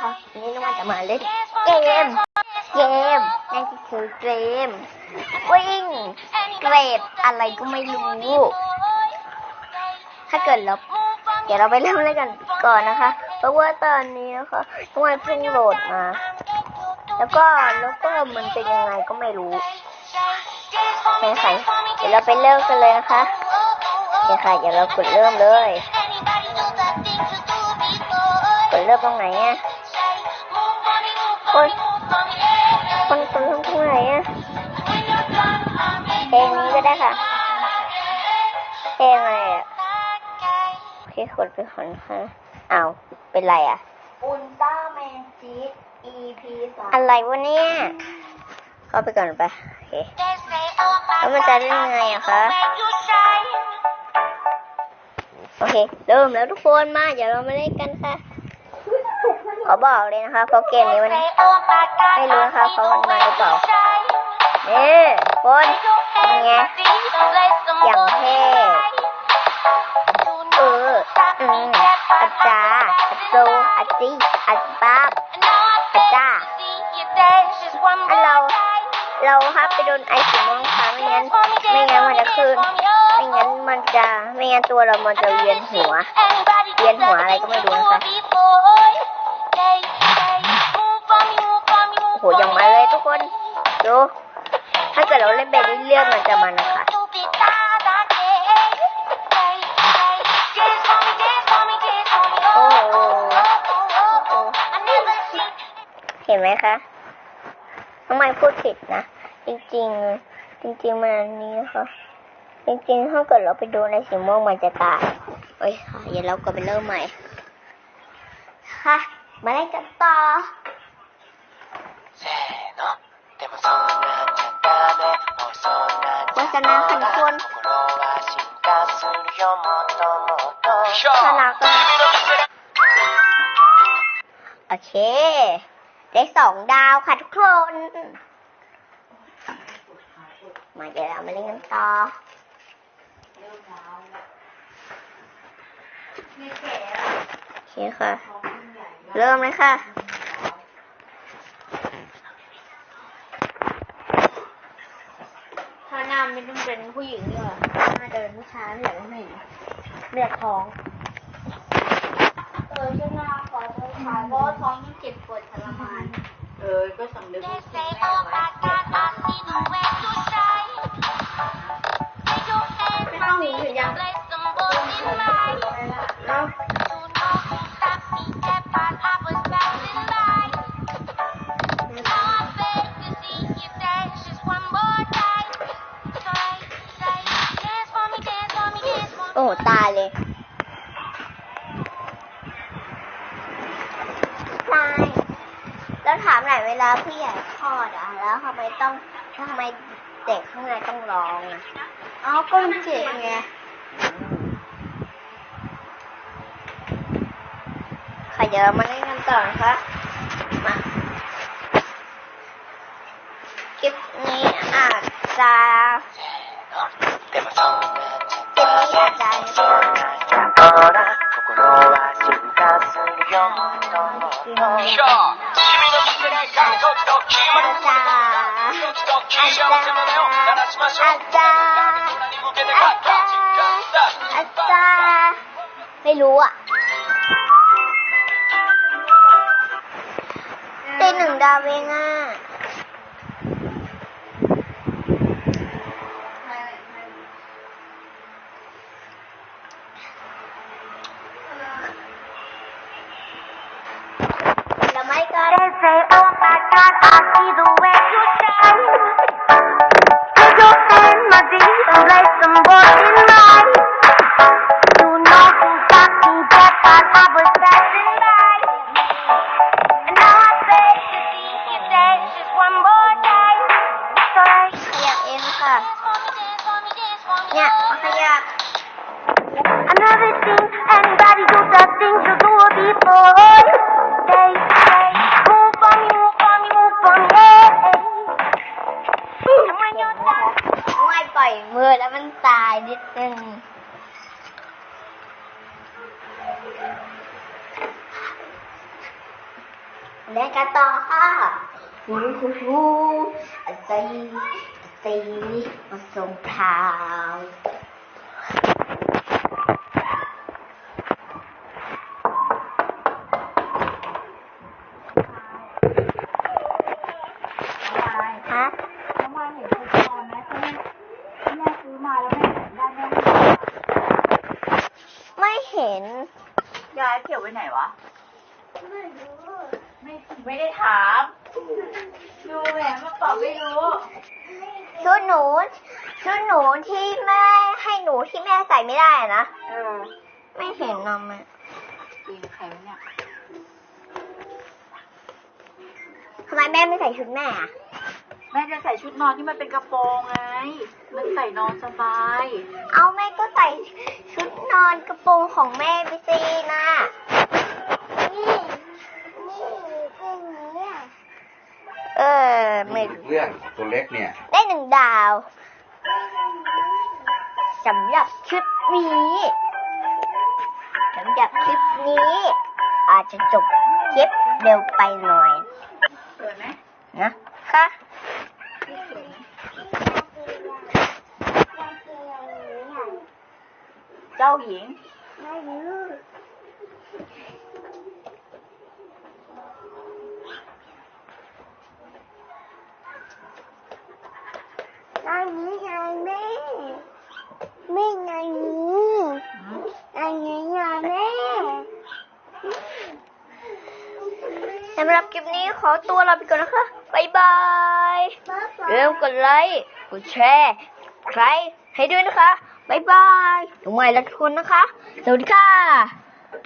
นะคะวันนี้น้องมันจะมาเล่นเกม เกมนั่นก็คือเกมวิ่งเกรดอะไรก็ไม่รู้ ถ้าเกิดเราเดี๋ยวเราไปเริ่มเล่นกันก่อนนะคะ เพราะว่าตอนนี้นะคะน้องมันเพิ่งโหลดมา แล้วก็แล้วก็มันเป็นยังไงก็ไม่รู้ไม่ใครเดี๋ยวเราไปเริ่มกันเลยนะคะเดี๋ยวค่ะเดี๋ยวเรากดเริ่มเลยกดเริ่มตรงไหนอะ คนคนคนตรงไหนอะเพลงนี้ก็ได้ค่ะเพลงอะไรอะโอเคกดไปก่อนค่ะอ้าวเป็นไรอะอุลตร้าแมนจีด EP สามอะไรวะเนี่ยเข้าไปก่อนไปโอเคแล้วมันจะเล่นยังไงอะคะโอเค เริ่มแล้วทุกคนมา เดี๋ยวเรามาเล่นกันค่ะข อบอกเลยนะคะเพราะเกมนี้มันไม่รู้นะคะเขามันมาหรือเปล่าเนี่คนยังไงอย่างเท่เอออืมอาจารย์อาโจอาจีอาป๊าอาจารย์อันเราเราครับไปโดนไอสีม่วงค่ะไม่งั้นไม่งั้นมันจะขึ้นไม่งั้นมันจะไม่งั้นตัวเรามันจะเวียนหัวเวียนหัวอะไรก็ไม่รู้นะคะ โหยังมาเลยทุกคนดูถ้าเกิดเราเล่นไปเรื่อยๆมันจะมันนะคะโอ้โหเห็นไหมคะทำไมพูดผิดนะ จริงๆ จริงๆ มันอันนี้นะคะจริงๆ ถ้าเกิดเราไปดนในสีม่วงมันจะตาย โอ้ยค่ะเดี๋ยวเราก็ไปเริ่มใหม่ค่ะ มาเล่นกันต่อวาสนาขันคนชนะก็โอเค ได้สองดาวค่ะทุกคน มาเดี๋ยวเรามาเล่นกันต่อโอเคค่ะ เริ่มเลยค่ะ ถ้าหน้าไม่ต้องเป็นผู้หญิงเลยเหรอหน้าเดินผู้ชายไม่อยากให้ผู้หญิงเลือดท้อง เออฉันหน้าขอท้องขายเพราะว่าท้องมันเจ็บปวดทรมาน เออ ก็สำนึกว่าคิดแม่ไว้ นาดเวลาผู้ใหญ่คลอดอะแล้วทำไมต้องทำไมเด็กข้างในต้องร้องอ๋อก็มันเจ็บไงค่ะเดี๋มาเล่นกันต่อนะคะมาคลิปนี้อาจจะคลิปนี้อาจจะ ไม่รู้อะตีหนึ่งดาวเองอะ เนี่ยมาขยับ I never seen anybody do the things you do before. They say, move for me, move for me, move for me, hey. And when you're done. ไม่ปล่อยมือแล้วมันตายนิดนึงเล่นกันต่อค่ะฮูฮูฮูอาศัยอาศัย มาส่งข่าวน้องไม้ฮะน้องไม้เห็นคูปองไหมที่แม่ที่แม่ซื้อมาแล้วแม่อยากได้แม่ไม่ไม่เห็น ยายเก็บไว้ไหนวะไม่ไม่ได้ถาม ดูแหมมาตอบไม่รู้ ชุดหนูชุดหนูที่แม่ให้หนูที่แม่ใส่ไม่ได้อะนะเออไม่เห็นนอมะตีใครวะเนี่ยทำไมแม่ไม่ใส่ชุดแม่อะแม่จะใส่ชุดนอนที่มันเป็นกระโปรงไง มันใส่นอนสบาย เอาแม่ก็ใส่ชุดนอนกระโปรงของแม่ไปสินะ ไม่เรื่องตัวเล็กเนี่ย ได้หนึ่งดาวสำหรับคลิปนี้สำหรับคลิปนี้ อาจจะจบคลิปเร็วไปหน่อยเปิดไหมนะคะเจ้าหญิงอันนี้ไงแม่ไม่ไงนี้อันนี้ไงแม่ สำหรับคลิปนี้ขอตัวลาไปก่อนนะคะบ๊ายบายเริ่มกดไลค์กดแชร์ใครให้ด้วยนะคะบ๊ายบายทุกไม้และทุกคนนะคะ สวัสดีค่ะ